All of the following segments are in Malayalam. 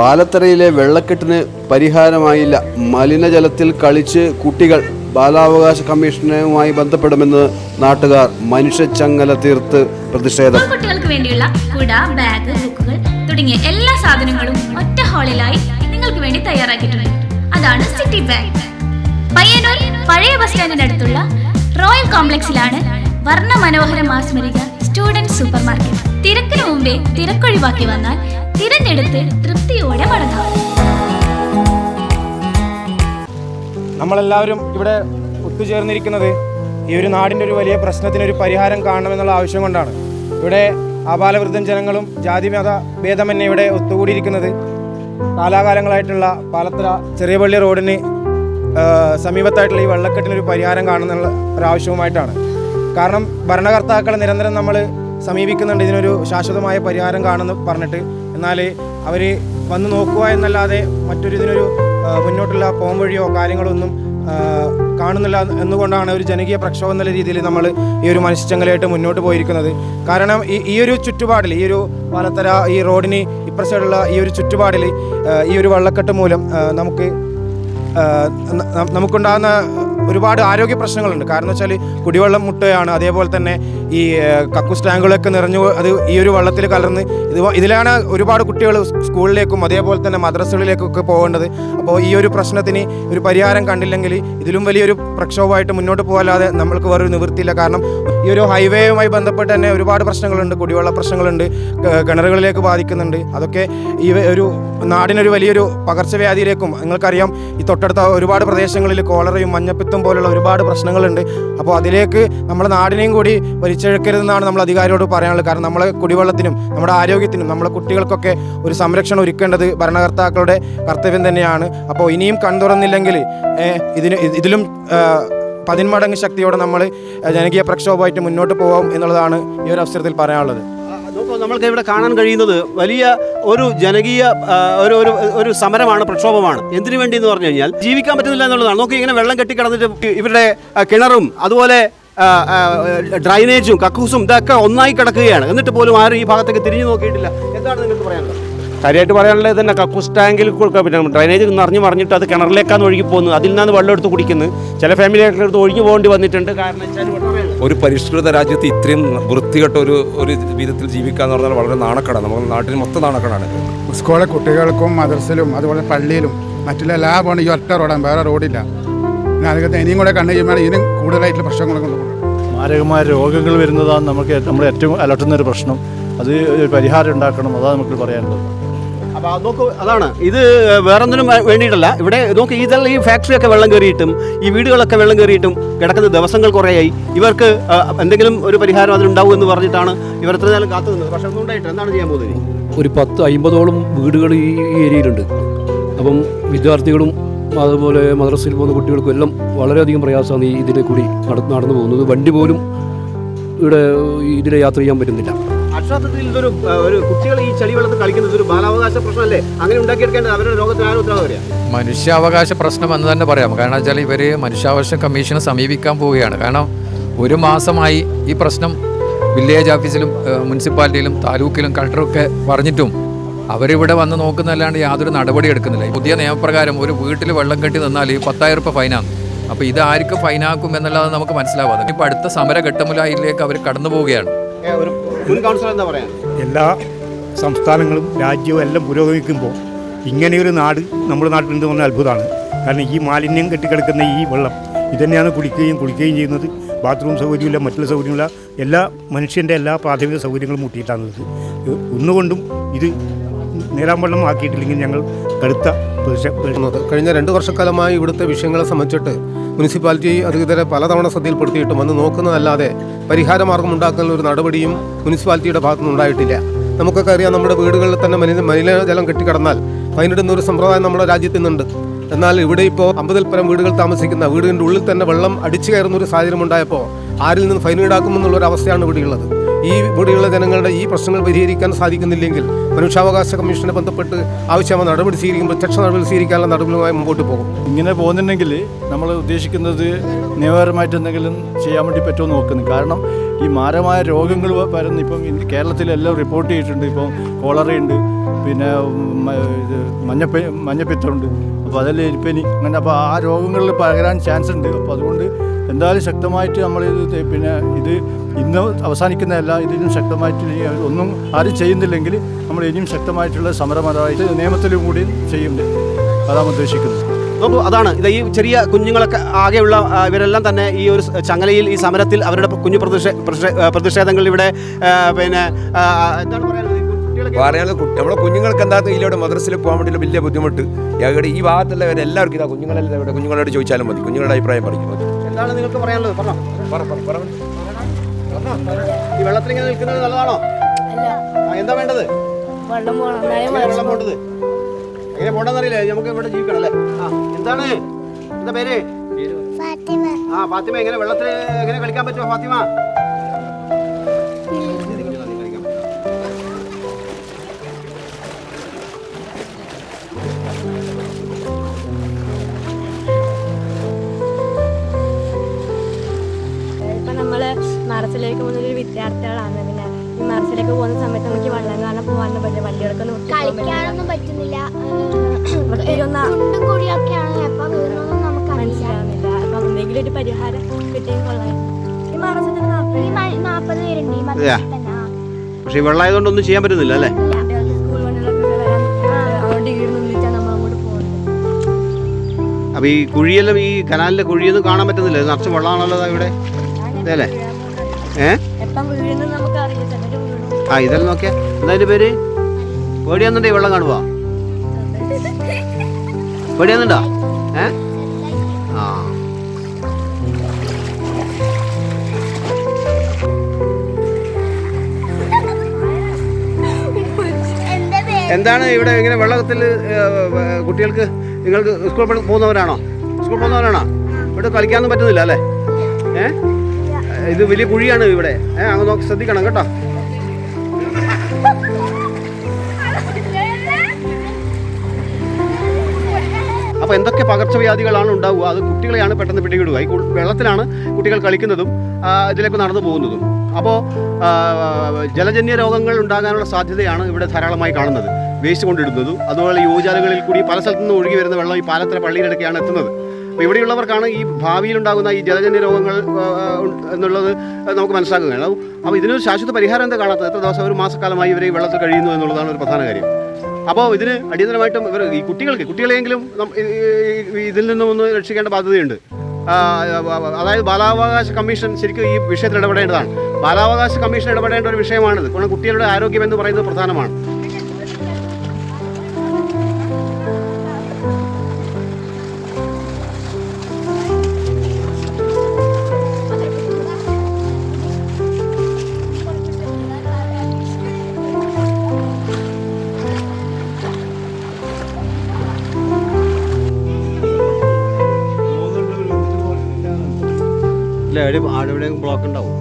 പാലത്തറയിലെ വെള്ളക്കെട്ടിന് പരിഹാരമായില്ല. മലിനജലത്തിൽ കളിച്ച് കുട്ടികൾ ബാലാവകാശ കമ്മീഷനുമായി ബന്ധപ്പെടുമെന്ന് നാട്ടുകാർ. മനുഷ്യച്ചങ്ങല തീർത്ത് പ്രതിഷേധം. കുട്ടികൾക്ക് വേണ്ടിയുള്ള കുട ബാഗ് ബുക്കുകൾ തുടങ്ങിയ എല്ലാ സാധനങ്ങളും ഒറ്റ ഹാളിലായി നിങ്ങൾക്ക് വേണ്ടി തയ്യാറാക്കിയിട്ടുണ്ട്. അതാണ് സിറ്റി ബാഗ് പയ്യന്നൂർ പഴയ ബസ് സ്റ്റാൻഡിനടുത്തുള്ള റോയൽ കോംപ്ലക്സിലാണ് വർണ മനോഹര മാസ്മരിക സ്റ്റുഡന്റ് സൂപ്പർ മാർക്കറ്റ് തിരക്കിന് മുമ്പേ തിരക്കൊഴിവാക്കി വന്നാൽ തിരഞ്ഞെടുത്ത് തൃപ്തിയോടെ മടങ്ങാം. നമ്മളെല്ലാവരും ഇവിടെ ഒത്തുചേർന്നിരിക്കുന്നത് ഈ ഒരു നാടിന്റെ ഒരു വലിയ പ്രശ്നത്തിന് ഒരു പരിഹാരം കാണണമെന്നുള്ള ആവശ്യം കൊണ്ടാണ്. ഇവിടെ ആപാലവൃദ്ധം ജനങ്ങളും ജാതിമത ഭേദമന്യേ ഇവിടെ ഒത്തുകൂടിയിരിക്കുന്നത്. കാലാകാലങ്ങളായിട്ടുള്ള പാലത്തറ ചെറിയ പള്ളി റോഡിന് സമീപത്തായിട്ടുള്ള ഈ വെള്ളക്കെട്ടിനൊരു പരിഹാരം കാണുന്നുള്ള ഒരാവശ്യവുമായിട്ടാണ്. കാരണം ഭരണകർത്താക്കളെ നിരന്തരം നമ്മൾ സമീപിക്കുന്നുണ്ട്. ഇതിനൊരു ശാശ്വതമായ പരിഹാരം കാണുമെന്ന് പറഞ്ഞിട്ട്. എന്നാൽ അവർ വന്ന് നോക്കുക എന്നല്ലാതെ മറ്റൊരു ഇതിനൊരു മുന്നോട്ടുള്ള പോംവഴിയോ കാര്യങ്ങളോ ഒന്നും കാണുന്നില്ല എന്നുകൊണ്ടാണ് ഒരു ജനകീയ പ്രക്ഷോഭം എന്നുള്ള രീതിയിൽ നമ്മൾ ഈ ഒരു മനുഷ്യങ്ങളായിട്ട് മുന്നോട്ട് പോയിരിക്കുന്നത്. കാരണം ഈ ഈ ഒരു ചുറ്റുപാടിൽ ഈ ഒരു പാലത്തര ഈ റോഡിന് ഇപ്രസുള്ള ഈ ഒരു ചുറ്റുപാടിൽ ഈ ഒരു വള്ളക്കെട്ട് മൂലം നമുക്ക് നമുക്കുണ്ടാകുന്ന ഒരുപാട് ആരോഗ്യ പ്രശ്നങ്ങളുണ്ട്. കാരണം വെച്ചാൽ കുടിവെള്ളം മുട്ടുകയാണ് അതേപോലെ തന്നെ ഈ കക്കൂസ് ടാങ്കുകളൊക്കെ നിറഞ്ഞു അത് ഈ ഒരു വെള്ളത്തിൽ കലർന്ന് ഇത് ഇതിലാണ് ഒരുപാട് കുട്ടികൾ സ്കൂളിലേക്കും അതേപോലെ തന്നെ മദ്രസകളിലേക്കൊക്കെ പോകേണ്ടത്. അപ്പോൾ ഈ ഒരു പ്രശ്നത്തിന് ഒരു പരിഹാരം കണ്ടില്ലെങ്കിൽ ഇതിലും വലിയൊരു പ്രക്ഷോഭമായിട്ട് മുന്നോട്ട് പോകാതെ നമ്മൾക്ക് വേറൊരു നിവൃത്തിയില്ല. കാരണം ഈ ഒരു ഹൈവേയുമായി ബന്ധപ്പെട്ട് തന്നെ ഒരുപാട് പ്രശ്നങ്ങളുണ്ട്. കുടിവെള്ള പ്രശ്നങ്ങളുണ്ട്. കിണറുകളിലേക്ക് ബാധിക്കുന്നുണ്ട്. അതൊക്കെ ഈ ഒരു നാടിനൊരു വലിയൊരു പകർച്ചവ്യാധിയിലേക്കും നിങ്ങൾക്കറിയാം ഈ തൊട്ടടുത്ത ഒരുപാട് പ്രദേശങ്ങളിൽ കോളറയും മഞ്ഞപ്പിത്തും പോലുള്ള ഒരുപാട് പ്രശ്നങ്ങളുണ്ട്. അപ്പോൾ അതിലേക്ക് നമ്മുടെ നാടിനെയും കൂടി വലിച്ചെഴുക്കരുതെന്നാണ് നമ്മൾ അധികാരിയോട് പറയാനുള്ളത്. കാരണം നമ്മളെ കുടിവെള്ളത്തിനും നമ്മുടെ ആരോഗ്യത്തിനും നമ്മുടെ കുട്ടികൾക്കൊക്കെ ഒരു സംരക്ഷണം ഒരുക്കേണ്ടത് ഭരണകർത്താക്കളുടെ കർത്തവ്യം തന്നെയാണ്. അപ്പോൾ ഇനിയും കൺതുറന്നില്ലെങ്കിൽ ഇതിന് ഇതിലും പതിന്മടങ്ങ് ശക്തിയോടെ നമ്മൾ ജനകീയ പ്രക്ഷോഭമായിട്ട് മുന്നോട്ട് പോകാം എന്നുള്ളതാണ് ഈ ഒരു അവസരത്തിൽ പറയാനുള്ളത്. നമ്മൾക്ക് ഇവിടെ കാണാൻ കഴിയുന്നത് വലിയ ഒരു ജനകീയ ഒരു ഒരു ഒരു സമരമാണ് പ്രക്ഷോഭമാണ്. എന്തിനു വേണ്ടി എന്ന് പറഞ്ഞു കഴിഞ്ഞാൽ ജീവിക്കാൻ പറ്റുന്നില്ല എന്നുള്ളതാണ്. നോക്കി ഇങ്ങനെ വെള്ളം കെട്ടിക്കിടന്നിട്ട് ഇവരുടെ കിണറും അതുപോലെ ഡ്രൈനേജും കക്കൂസും ഇതൊക്കെ ഒന്നായി കിടക്കുകയാണ്. എന്നിട്ട് പോലും ആരും ഈ ഭാഗത്തേക്ക് തിരിഞ്ഞു നോക്കിയിട്ടില്ല. എന്താണ് നിങ്ങൾക്ക് പറയാനുള്ളത്? കാര്യമായിട്ട് പറയാനുള്ളത് തന്നെ കക്കൂസ് ടാങ്കിൽ കൊടുക്കുക. പിന്നെ ഡ്രൈനേജ് നിറഞ്ഞു മറിഞ്ഞിട്ട് അത് കിണറിലേക്കാണ് ഒഴുകി പോകുന്നത്. അതിൽ നിന്നാണ് വെള്ളം എടുത്ത് കുടിക്കുന്നത്. ചില ഫാമിലിയൊക്കെ എടുത്ത് ഒഴിഞ്ഞു പോകേണ്ടി വന്നിട്ടുണ്ട്. കാരണം വെച്ചാൽ ഒരു പരിഷ്കൃത രാജ്യത്ത് ഇത്രയും വൃത്തികെട്ട ഒരു ഒരു വിധത്തിൽ ജീവിക്കുക എന്ന് പറഞ്ഞാൽ വളരെ നാണക്കടാണ്. നമ്മുടെ നാട്ടിൽ മൊത്തം നാണക്കടാണ്. സ്കൂളിലെ കുട്ടികൾക്കും മദർസിലും അതുപോലെ പള്ളിയിലും മറ്റുള്ള ലാബാണ് ഈ ഒറ്റ റോഡാണ്. വേറെ റോഡില്ല. അതിനകത്ത് ഇനിയും കൂടെ കണ്ടു കഴിയുമ്പോൾ ഇതിനും കൂടുതലായിട്ടുള്ള പ്രശ്നങ്ങളൊക്കെ കൊണ്ടുപോകും മാരകമായ രോഗങ്ങൾ വരുന്നതാണ് നമുക്ക് നമ്മൾ ഏറ്റവും അലട്ടുന്ന ഒരു പ്രശ്നം. അത് ഒരു പരിഹാരം ഉണ്ടാക്കണം അതാണ് നമുക്ക് പറയാനുള്ളത്. അപ്പോൾ നോക്കൂ അതാണ്. ഇത് വേറൊന്നിനും വേണ്ടിയിട്ടല്ല. ഇവിടെ നോക്ക് ഇതെല്ലാം ഈ ഫാക്ടറി ഒക്കെ വെള്ളം കയറിയിട്ടും ഈ വീടുകളൊക്കെ വെള്ളം കയറിയിട്ടും കിടക്കുന്ന ദിവസങ്ങൾ കുറേയായി. ഇവർക്ക് എന്തെങ്കിലും ഒരു പരിഹാരം അതിനുണ്ടാവും എന്ന് പറഞ്ഞിട്ടാണ് ഇവർ ഇത്ര നേരം കാത്തു നിന്നത്. പക്ഷെ ഒന്നും ഉണ്ടായിട്ട് എന്താണ് ചെയ്യാൻ പോകുന്നത്? ഒരു പത്ത് അമ്പതോളം വീടുകൾ ഈ ഏരിയയിലുണ്ട്. അപ്പം വിദ്യാർത്ഥികളും അതുപോലെ മദ്രസയിൽ പോകുന്ന കുട്ടികൾക്കും എല്ലാം വളരെയധികം പ്രയാസമാണ് ഈ ഇതിലെ കൂടി നട നടന്നു പോകുന്നത്. വണ്ടി പോലും ഇവിടെ ഇതിലെ യാത്ര ചെയ്യാൻ പറ്റുന്നില്ല. ഇതൊരു ഒരു കുട്ടികൾ ഈ ചെളി വെള്ളത്തിൽ കളിക്കുന്നത് ഒരു ബാലാവകാശ പ്രശ്നമല്ലേ? അങ്ങനെ ഉണ്ടാക്കിയെടുക്കേണ്ടത് അവരുടെ രോഗത്തിന് ആരും ഉത്തരവാദിയാ മനുഷ്യാവകാശ പ്രശ്നം എന്ന് തന്നെ പറയാം. കാരണം വെച്ചാൽ ഇവർ മനുഷ്യാവകാശ കമ്മീഷനെ സമീപിക്കാൻ പോവുകയാണ്. കാരണം ഒരു മാസമായി ഈ പ്രശ്നം വില്ലേജ് ഓഫീസിലും മുനിസിപ്പാലിറ്റിയിലും താലൂക്കിലും കളക്ടറൊക്കെ പറഞ്ഞിട്ടും അവരിവിടെ വന്ന് നോക്കുന്നല്ലാണ്ട് യാതൊരു നടപടി എടുക്കുന്നില്ല. പുതിയ നിയമപ്രകാരം ഒരു വീട്ടിൽ വെള്ളം കെട്ടി നിന്നാൽ പത്തായിരം രൂപ ഫൈനാണ് അപ്പോൾ ഇത് ആർക്ക് ഫൈനാക്കും എന്നുള്ളത് നമുക്ക് മനസ്സിലാവാതെ. ഇപ്പോൾ അടുത്ത സമര ഘട്ടമുലായിലേക്ക് അവർ കടന്നു പോവുകയാണ്. എല്ലാ സംസ്ഥാനങ്ങളും രാജ്യവും എല്ലാം പുരോഗമിക്കുമ്പോൾ ഇങ്ങനെയൊരു നാട് നമ്മുടെ നാട്ടിലുണ്ട് പറഞ്ഞാൽ അത്ഭുതമാണ്. കാരണം ഈ മാലിന്യം കെട്ടിക്കിടക്കുന്ന ഈ വെള്ളം ഇതന്നെയാണ് കുടിക്കുകയും കുളിക്കുകയും ചെയ്യുന്നത്. ബാത്റൂം സൗകര്യമില്ല മറ്റുള്ള സൗകര്യമില്ല. എല്ലാ മനുഷ്യന്റെ എല്ലാ പ്രാഥമിക സൗകര്യങ്ങളും മുട്ടിയിട്ടാണുള്ളത് ഒന്നുകൊണ്ടും ഇത് നേരാൻ വെള്ളം ആക്കിയിട്ടില്ലെങ്കിൽ ഞങ്ങൾ കടുത്ത കഴിഞ്ഞ രണ്ട് വർഷക്കാലമായി ഇവിടുത്തെ വിഷയങ്ങളെ സംബന്ധിച്ചിട്ട് മുനിസിപ്പാലിറ്റി അധികൃതരെ പലതവണ ശ്രദ്ധയിൽപ്പെടുത്തിയിട്ടും വന്ന് നോക്കുന്നതല്ലാതെ പരിഹാരമാർഗം ഉണ്ടാക്കുന്ന ഒരു നടപടിയും മുനിസിപ്പാലിറ്റിയുടെ ഭാഗത്തുനിന്ന് ഉണ്ടായിട്ടില്ല. നമുക്കൊക്കെ അറിയാം നമ്മുടെ വീടുകളിൽ തന്നെ മലിന മലിനജലം കെട്ടിക്കിടന്നാൽ ഫൈനിടുന്ന ഒരു സമ്പ്രദായം നമ്മുടെ രാജ്യത്ത് നിന്നുണ്ട് എന്നാൽ ഇവിടെ ഇപ്പോൾ അമ്പതിൽ പരം വീടുകൾ താമസിക്കുന്ന വീടിന്റെ ഉള്ളിൽ തന്നെ വെള്ളം അടിച്ചു കയറുന്ന ഒരു സാഹചര്യം ഉണ്ടായപ്പോൾ ആരിൽ നിന്ന് ഫൈൻ ഈടാക്കുമെന്നുള്ളൊരു അവസ്ഥയാണ് ഇവിടെയുള്ളത്. ഈ ഇവിടെയുള്ള ജനങ്ങളുടെ ഈ പ്രശ്നങ്ങൾ പരിഹരിക്കാൻ സാധിക്കുന്നില്ലെങ്കിൽ മനുഷ്യാവകാശ കമ്മീഷനെ ബന്ധപ്പെട്ട് ആവശ്യമായ നടപടി സ്വീകരിക്കും പ്രത്യക്ഷ നടപടി സ്വീകരിക്കാനുള്ള നടപടികളുമായി മുമ്പോട്ട് പോകും. ഇങ്ങനെ പോകുന്നുണ്ടെങ്കിൽ നമ്മൾ ഉദ്ദേശിക്കുന്നത് നിയമപരമായിട്ട് എന്തെങ്കിലും ചെയ്യാൻ വേണ്ടി പറ്റുമോ നോക്കുന്നു. കാരണം ഈ മാരമായ രോഗങ്ങൾ വരുന്ന ഇപ്പം കേരളത്തിലെല്ലാം റിപ്പോർട്ട് ചെയ്തിട്ടുണ്ട്. ഇപ്പം കോളറയുണ്ട് പിന്നെ ഇത് മഞ്ഞപ്പ മഞ്ഞപ്പിത്തമുണ്ട് അപ്പോൾ അതിൽ എലിപ്പനി അങ്ങനെ അപ്പോൾ ആ രോഗങ്ങളിൽ പകരാൻ ചാൻസ് ഉണ്ട്. അപ്പോൾ അതുകൊണ്ട് എന്തായാലും ശക്തമായിട്ട് നമ്മൾ ഇത് പിന്നെ ഇത് ഇന്ന് അവസാനിക്കുന്നതല്ല ഇതിനും ശക്തമായിട്ട് ഒന്നും ആരും ചെയ്യുന്നില്ലെങ്കിൽ നമ്മൾ ഇനിയും ശക്തമായിട്ടുള്ള സമരപരമായിട്ട് നിയമത്തിലും കൂടി ചെയ്യുന്നുണ്ട് അതാണ് ഉദ്ദേശിക്കുന്നത്. അപ്പോൾ അതാണ്. ഇത് ഈ ചെറിയ കുഞ്ഞുങ്ങളൊക്കെ ആകെയുള്ള ഇവരെല്ലാം തന്നെ ഈ ഒരു ചങ്ങലയിൽ ഈ സമരത്തിൽ അവരുടെ കുഞ്ഞു പ്രതിഷേ പ്രതിഷേ- പ്രതിഷേധങ്ങൾ ഇവിടെ പിന്നെ എന്താണ് പറയാനുള്ളത്? കുട്ടികളൊക്കെ പറയാനുള്ളത് നമ്മുടെ കുഞ്ഞുങ്ങൾക്ക് എന്താ ഇതിലൂടെ മദ്രസയിൽ പോകാൻ വേണ്ടിയുള്ള വലിയ ബുദ്ധിമുട്ട്. ഇവിടെ ഈ ഭാഗത്തുള്ളവരെല്ലാവർക്കും ഇതാ കുഞ്ഞുങ്ങളെല്ലാം ഇവിടെ കുഞ്ഞുങ്ങളോട് ചോദിച്ചാലും മതി. കുഞ്ഞുങ്ങളുടെ അഭിപ്രായം പറഞ്ഞു മതി എന്താണ് നിങ്ങൾക്ക് പറയാനുള്ളത്? പറഞ്ഞോ. പറ, പറ, പറ. ഈ വെള്ളത്തിൽ ഇങ്ങനെ നിൽക്കുന്നത് നല്ലതാണോ? എന്താ വേണ്ടത്? വെള്ളം പോണ്ടത് എങ്ങനെ പോണ്ടെന്നറിയില്ലേ നമുക്ക് ഇവിടെ ജീവിക്കണം അല്ലേ? ആ എന്താണ്? എന്താ പേര്? ആ ഫാത്തിമ എങ്ങനെ വെള്ളത്തിൽ എങ്ങനെ കളിക്കാൻ പറ്റുമോ ഫാത്തിമ? വിദ്യാർത്ഥികളാണ്. പിന്നെ ഈ മറസിലേക്ക് പോകുന്ന സമയത്ത് നമുക്ക് വെള്ളം കാരണം പോകാനും പറ്റില്ല. വണ്ടികൾക്കൊന്നും കളിക്കാനൊന്നും പറ്റുന്നില്ല. മനസ്സിലാവുന്നില്ല. അപ്പൊ എന്തെങ്കിലും ഒരു പരിഹാരം കിട്ടിയെങ്കിൽ കൊള്ളാം. ഈ നാൽപ്പത് ഈ പേരുണ്ട്. പക്ഷേ വെള്ളമായതുകൊണ്ട് ഒന്നും ചെയ്യാൻ പറ്റുന്നില്ല അല്ലേ? വണ്ടികളൊക്കെ അപ്പൊ ഈ കുഴിയെല്ലാം ഈ കനാലിലെ കുഴിയൊന്നും കാണാൻ പറ്റുന്നില്ല. നിറച്ച് വെള്ളമാണല്ലോ ഇവിടെ. അതെ അല്ലേ ഏ? ആ ഇതെല്ലാം നോക്കിയാ. എന്താ അതിന്റെ പേര്? പേടിയാന്നുണ്ടേ വെള്ളം കാണുവാ? പേടിയാന്നുണ്ടോ? ഏ? ആ. എന്താണ് ഇവിടെ ഇങ്ങനെ വെള്ളത്തിൽ കുട്ടികൾക്ക് നിങ്ങൾക്ക് സ്കൂൾ പോകുന്നവരാണോ? സ്കൂൾ പോകുന്നവരാണോ? ഇവിടെ കളിക്കാനൊന്നും പറ്റുന്നില്ല അല്ലേ? ഏ? ഇത് വലിയ കുഴിയാണ് ഇവിടെ. ഏ അങ്ങ് നോക്കി ശ്രദ്ധിക്കണം കേട്ടോ. അപ്പോൾ എന്തൊക്കെ പകർച്ചവ്യാധികളാണ് ഉണ്ടാവുക? അത് കുട്ടികളെയാണ് പെട്ടെന്ന് പിടികിടുക. ഈ വെള്ളത്തിലാണ് കുട്ടികൾ കളിക്കുന്നതും ഇതിലേക്ക് നടന്നു പോകുന്നതും. അപ്പോൾ ജലജന്യ രോഗങ്ങൾ ഉണ്ടാകാനുള്ള സാധ്യതയാണ് ഇവിടെ ധാരാളമായി കാണുന്നത്. വേസ്റ്റ് കൊണ്ടിടുന്നതും അതുപോലെ യുവജാലകളിൽ കൂടി പല സ്ഥലത്തു നിന്ന് ഒഴുകി വരുന്ന വെള്ളം ഈ പാലത്തര പള്ളിയിലൊക്കെയാണ് എത്തുന്നത്. അപ്പോൾ ഇവിടെയുള്ളവർക്കാണ് ഈ ഭാവിയിൽ ഉണ്ടാകുന്ന ഈ ജലജന്യ രോഗങ്ങൾ എന്നുള്ളത് നമുക്ക് മനസ്സിലാക്കുകയാണ് അപ്പോൾ ഇതിനൊരു ശാശ്വത പരിഹാരം എന്താ കാണാത്തത്? എത്ര ദിവസം ഒരു മാസക്കാലമായി ഇവരെ വെള്ളത്തിൽ കഴിയുന്നു എന്നുള്ളതാണ് ഒരു പ്രധാന കാര്യം. അപ്പോൾ ഇതിന് അടിയന്തരമായിട്ടും ഇവർ ഈ കുട്ടികൾക്ക് ഈ- ഇതിൽ നിന്നും ഒന്ന് രക്ഷിക്കേണ്ട ബാധ്യതയുണ്ട്. അതായത് ബാലാവകാശ കമ്മീഷൻ ശരിക്കും ഈ വിഷയത്തിൽ ഇടപെടേണ്ടതാണ്. ബാലാവകാശ കമ്മീഷൻ ഇടപെടേണ്ട ഒരു വിഷയമാണിത്. കാരണം കുട്ടികളുടെ ആരോഗ്യം എന്ന് പറയുന്നത് പ്രധാനമാണ്. എവിടെ എവിടെയും ബ്ലോക്ക് ഉണ്ടാവും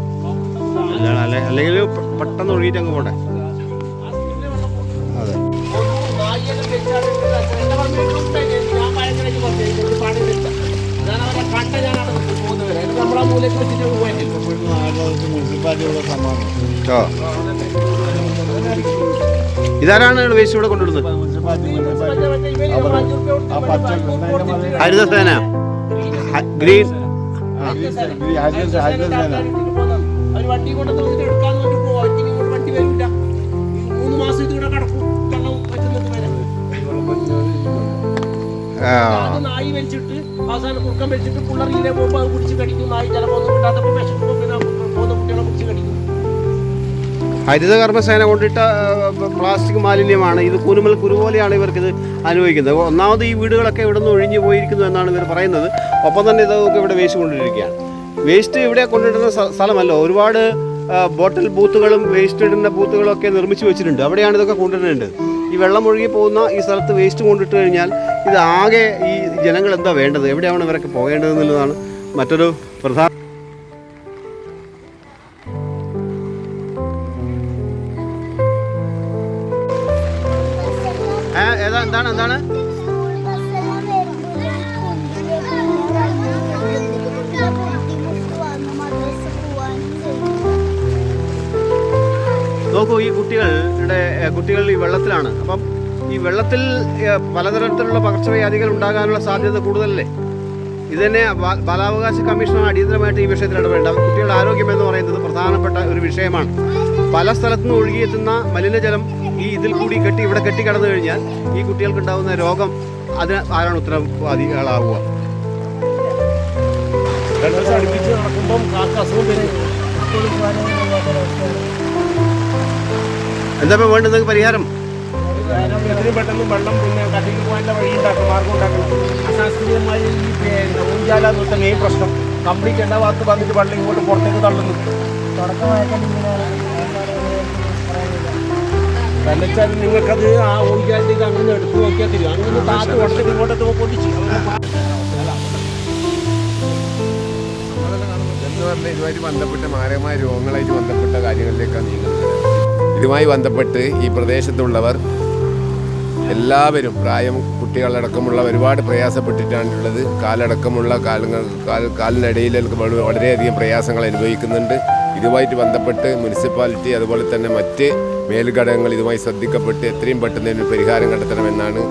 അല്ല അല്ലെ- അല്ലെങ്കിൽ പെട്ടെന്ന് ഒഴുകിയിട്ട് അങ്ങ് പോട്ടെ അതെ. ഇതാരാണ് വേസ്റ്റ് ഇവിടെ കൊണ്ടുവരുന്നത് ഹരിതസേന ഗ്രീൻ ആ. വണ്ടി കൊണ്ട് എടുക്കാൻ വണ്ടി വരില്ല മൂന്ന് മാസം ഇത് ഇവിടെ കിടക്കും വെള്ളം പറ്റുന്നത് വരെ നായി വലിച്ചിട്ട് അവസാനം കുറുക്കം വലിച്ചിട്ട് പിള്ളേരിലെ പോകുമ്പോൾ അത് പിടിച്ച് കടിക്കും നായി ചിലപ്പോൾ ഒന്നും കിട്ടാത്തപ്പോൾ വിശക്കുമ്പോൾ പിന്നെ പോകുന്ന കുട്ടികളെ ഹരിത കർമ്മസേന കൊണ്ടിട്ട പ്ലാസ്റ്റിക് മാലിന്യമാണ്. ഇത് കുരുമൽ കുരുപോലെയാണ് ഇവർക്കിത് അനുഭവിക്കുന്നത്. ഒന്നാമത് ഈ വീടുകളൊക്കെ ഇവിടെ നിന്ന് ഒഴിഞ്ഞു പോയിരിക്കുന്നു എന്നാണ് ഇവർ പറയുന്നത്. ഒപ്പം തന്നെ ഇതൊക്കെ ഇവിടെ വേസ്റ്റ് കൊണ്ടിരിക്കുകയാണ് വേസ്റ്റ് ഇവിടെ കൊണ്ടിടുന്ന സ്ഥ- സ്ഥലമല്ല. ഒരുപാട് ബോട്ടിൽ ബൂത്തുകളും വേസ്റ്റ് ഇടുന്ന ബൂത്തുകളും ഒക്കെ നിർമ്മിച്ച് വെച്ചിട്ടുണ്ട്. അവിടെയാണ് ഇതൊക്കെ കൊണ്ടിടേണ്ടത് ഈ വെള്ളം ഒഴുകി പോകുന്ന ഈ സ്ഥലത്ത് വേസ്റ്റ് കൊണ്ടിട്ട് കഴിഞ്ഞാൽ ഇത് ആകെ ഈ ജനങ്ങൾ എന്താ വേണ്ടത്? എവിടെയാണ് ഇവരൊക്കെ പോകേണ്ടത് എന്നുള്ളതാണ് മറ്റൊരു പ്രധാന നോക്കൂ ഈ കുട്ടികളുടെ കുട്ടികൾ ഈ വെള്ളത്തിലാണ്. അപ്പം ഈ വെള്ളത്തിൽ പലതരത്തിലുള്ള പകർച്ചവ്യാധികൾ ഉണ്ടാകാനുള്ള സാധ്യത കൂടുതലല്ലേ? ഇത് തന്നെ ബാലാവകാശ കമ്മീഷൻ അടിയന്തരമായിട്ട് ഈ വിഷയത്തിൽ ഇടപെടേണ്ട കുട്ടികളുടെ ആരോഗ്യം എന്ന് പറയുന്നത് പ്രധാനപ്പെട്ട ഒരു വിഷയമാണ്. പല സ്ഥലത്തു നിന്ന് ഒഴുകിയെത്തുന്ന മലിനജലം ഈ ഇതിൽ കൂടി കെട്ടി ഇവിടെ കെട്ടി കെട്ടിക്കിടന്നു കഴിഞ്ഞാൽ ഈ കുട്ടികൾക്ക് ഉണ്ടാകുന്ന രോഗം അതിന് ആരാണ് ഉത്തരവാദികളാവുക? അടുപ്പിച്ച് നടക്കുമ്പം കാക്ക അസുഖം എന്താ ഇപ്പോൾ വേണ്ടത് പരിഹാരം? കാരണം എത്രയും പെട്ടെന്ന് വെള്ളം പിന്നെ കട്ടിക്ക് പോകാനുള്ള വഴി ഉണ്ടാക്കും മാർഗം ഉണ്ടാക്കണം. അശാസ്ത്രീയമായി ഈ പിന്നെ ഊഞ്ചാല എന്ന് മെയിൻ പ്രശ്നം. കംപ്ലീറ്റ് എല്ലാ ഭാഗത്ത് വന്നിട്ട് വെള്ളം ഇങ്ങോട്ട് പുറത്തേക്ക് തള്ളുന്നു? നിങ്ങൾക്കത് ആ ഊഞ്ചാലിന്റെ ഇത് അങ്ങനെ എടുത്ത് നോക്കിയാൽ തരും അങ്ങനെ താത്ത് ഉടച്ചിട്ട് ഇങ്ങോട്ടൊക്കെ പൊട്ടിച്ച് എന്ന് പറഞ്ഞാൽ ഇതുമായിട്ട് ബന്ധപ്പെട്ട് മാരകമായ രോഗങ്ങളായിട്ട് ബന്ധപ്പെട്ട കാര്യങ്ങളിലേക്കാണ് ഇതുമായി ബന്ധപ്പെട്ട് ഈ പ്രദേശത്തുള്ളവർ എല്ലാവരും പ്രായം കുട്ടികളടക്കമുള്ള ഒരുപാട് പ്രയാസപ്പെട്ടിട്ടാണുള്ളത് കാലടക്കമുള്ള കാലങ്ങൾ കാൽ കാലിനിടയിൽ വള- വളരെയധികം പ്രയാസങ്ങൾ അനുഭവിക്കുന്നുണ്ട്. ഇതുമായിട്ട് ബന്ധപ്പെട്ട് മുനിസിപ്പാലിറ്റി അതുപോലെ തന്നെ മറ്റ് മേൽഘടകങ്ങൾ ഇതുമായി ശ്രദ്ധിക്കപ്പെട്ട് എത്രയും പെട്ടെന്ന് പരിഹാരം കണ്ടെത്തണമെന്നാണ്